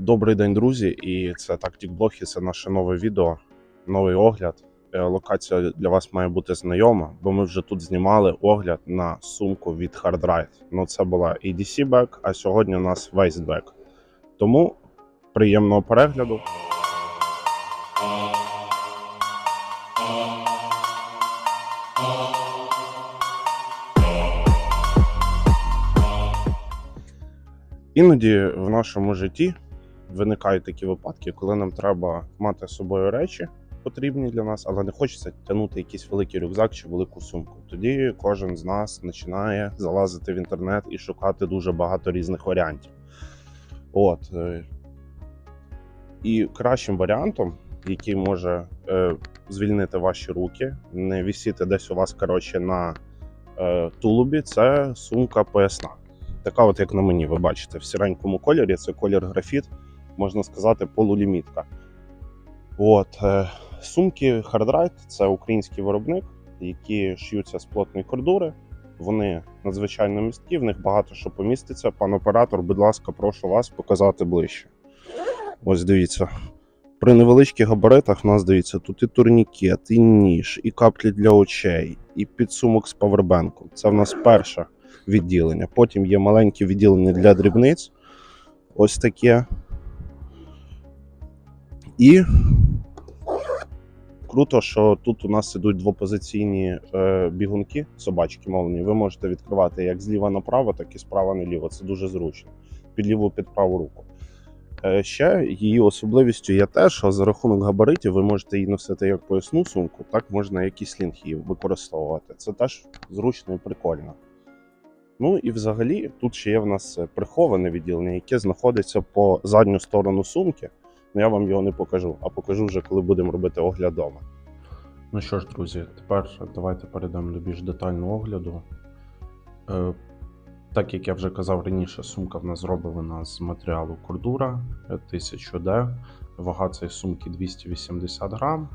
Добрий день, друзі! І це Тактик Блог, і це наше нове відео, новий огляд. Е, Локація для вас має бути знайома, бо ми вже тут знімали огляд на сумку від Hard Ride. Ну, це була EDC бек, а сьогодні у нас Waist Bag. Тому приємного перегляду. Іноді в нашому житті виникають такі випадки, коли нам треба мати з собою речі потрібні для нас, але не хочеться тягнути якийсь великий рюкзак чи велику сумку. Тоді кожен з нас починає залазити в інтернет і шукати дуже багато різних варіантів. От. е, І кращим варіантом, який може е, звільнити ваші руки, не висіти десь у вас коротше, на е, тулубі, це сумка поясна. Така, от як на мені, ви бачите, в сіренькому кольорі це колір графіт, можна сказати, полулімітка. От, е, сумки Hardride – це український виробник, які шиються з плотної кордури. Вони надзвичайно місткі, в них багато що поміститься. Пан оператор, будь ласка, прошу вас показати ближче. Ось дивіться. При невеличких габаритах в нас дивіться, тут і турнікет, і ніж, і каплі для очей, і підсумок з павербенком. Це в нас перше відділення. Потім є маленьке відділення для дрібниць. Ось таке. І круто, що тут у нас ідуть двопозиційні е, бігунки, собачки мовні. Ви можете відкривати як зліва направо, так і справа наліво. Це дуже зручно. Під ліву, під праву руку. Е, ще її особливістю є те, що за рахунок габаритів ви можете її носити як поясну сумку, так можна як і слінг її використовувати. Це теж зручно і прикольно. Ну і взагалі тут ще є в нас приховане відділення, яке знаходиться по задню сторону сумки. Ну я вам його не покажу, а покажу вже, коли будемо робити огляд дома. Ну що ж, друзі, тепер давайте перейдемо до більш детального огляду. Е, так як я вже казав раніше, сумка в нас зроблена з матеріалу кордура 1000D. Вага цієї сумки 280 грам.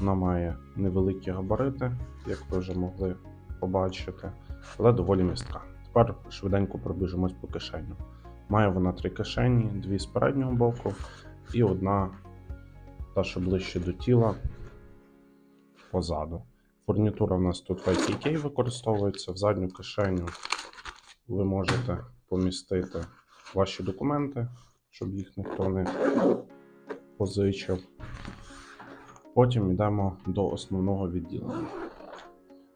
Вона має невеликі габарити, як ви вже могли побачити, але доволі містка. Тепер швиденько пробіжимось по кишеню. Має вона три кишені, дві з переднього боку і одна, та що ближче до тіла, позаду. Фурнітура в нас тут ITK використовується. В задню кишеню ви можете помістити ваші документи, щоб їх ніхто не позичив. Потім йдемо до основного відділення.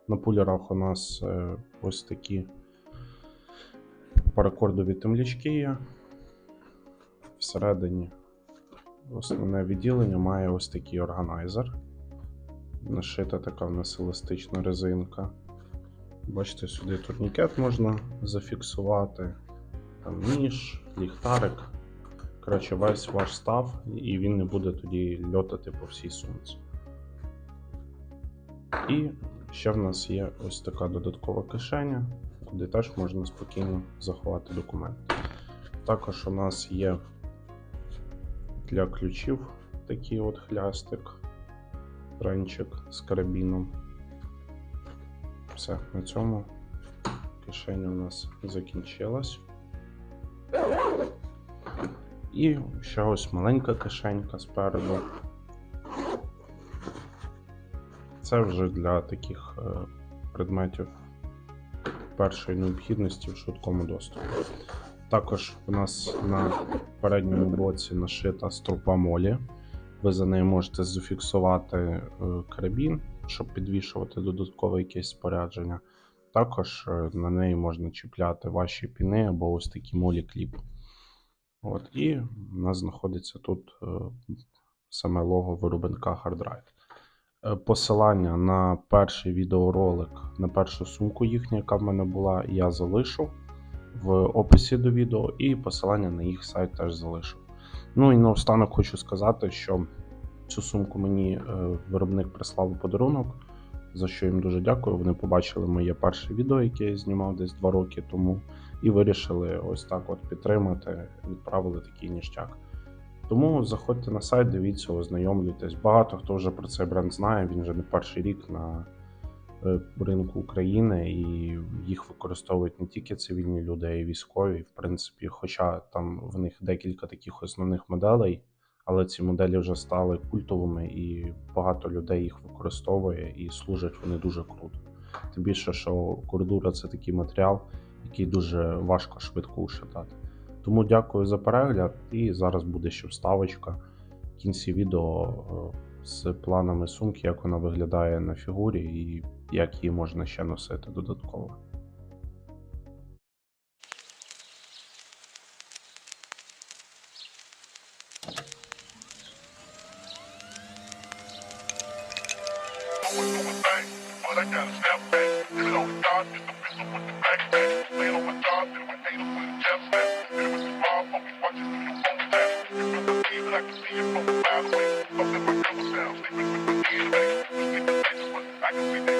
На пулерах у нас е, ось такі паракордові темлячки є. Всередині основне відділення має ось такий органайзер. Нашита така в нас еластична резинка. Бачите, сюди турнікет можна зафіксувати, там ніж, ліхтарик. Коротше, весь ваш став, і він не буде тоді льотати по всій сумці. І ще в нас є ось така додаткова кишеня, куди теж можна спокійно заховати документи. Також у нас є для ключів такий от хлястик, ранчик з карабіном. Все, на цьому кишеня у нас закінчилась. І ще ось маленька кишенька спереду. Це вже для таких е, предметів першої необхідності в швидкому доступі. Також у нас на передньому боці нашита стропа молі. Ви за нею можете зафіксувати е, карабін, щоб підвішувати додаткове якесь спорядження. Також е, на неї можна чіпляти ваші піни або ось такі молі кліп. От, і у нас знаходиться тут е, саме лого виробника HardRide. Посилання на перший відеоролик, на першу сумку їхню, яка в мене була, я залишу в описі до відео, і посилання на їх сайт теж залишу. Ну і наостанок хочу сказати, що цю сумку мені е, виробник прислав у подарунок, за що їм дуже дякую. Вони побачили моє перше відео, яке я знімав десь два роки тому, і вирішили ось так от підтримати, відправили такий ніштяк. Тому заходьте на сайт, дивіться, ознайомлюйтесь. Багато хто вже про цей бренд знає, він вже не перший рік на ринку України, і їх використовують не тільки цивільні люди, а й військові. В принципі, хоча там в них декілька таких основних моделей, але ці моделі вже стали культовими, і багато людей їх використовує і служать вони дуже круто. Тим більше, що кордура це такий матеріал, який дуже важко швидко ушатати. Тому дякую за перегляд, і зараз буде ще вставочка в кінці відео е, з планами сумки, як вона виглядає на фігурі і як її можна ще носити додатково. I can see it